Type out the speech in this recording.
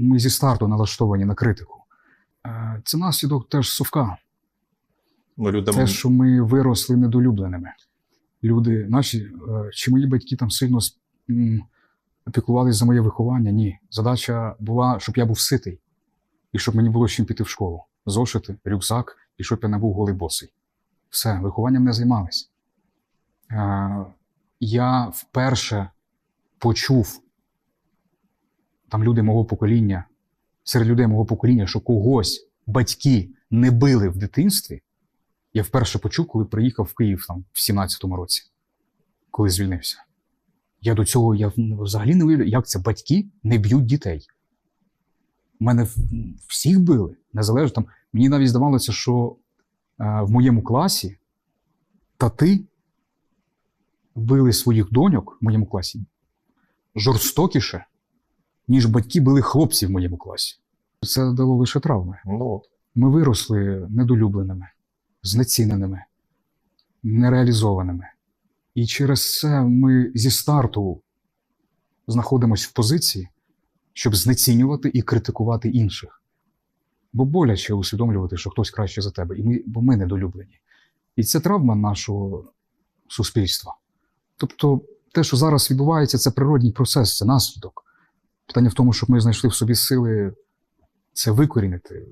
ми зі старту налаштовані на критику. Е, Це наслідок теж совка. Ну, людям Те, що ми виросли недолюбленими. Люди, наші, е, чи мої батьки там сильно піклувалися за моє виховання? Ні. Задача була, щоб я був ситий і щоб мені було чим піти в школу. Зошити, рюкзак, і щоб я не був голий босий. Все, вихованням не займались. Е, Я вперше почув там люди мого покоління, серед людей мого покоління, що когось батьки не били в дитинстві. Я вперше почув, коли приїхав в Київ там, в 17-му році, коли звільнився. Я до цього я взагалі не уявляю, як це батьки не б'ють дітей. Мене всіх били, незалежно там. Мені навіть здавалося, що е, в моєму класі тати били своїх доньок в моєму класі жорстокіше, ніж батьки били хлопців в моєму класі. Це дало лише травми. ну. Ми виросли недолюбленими, знеціненими, нереалізованими. І через це ми зі старту знаходимося в позиції, щоб знецінювати і критикувати інших. Бо боляче усвідомлювати, що хтось краще за тебе, і ми, бо ми недолюблені. І це травма нашого суспільства. Тобто, те, що зараз відбувається, це природній процес, це наслідок. Питання в тому, щоб ми знайшли в собі сили це викорінити,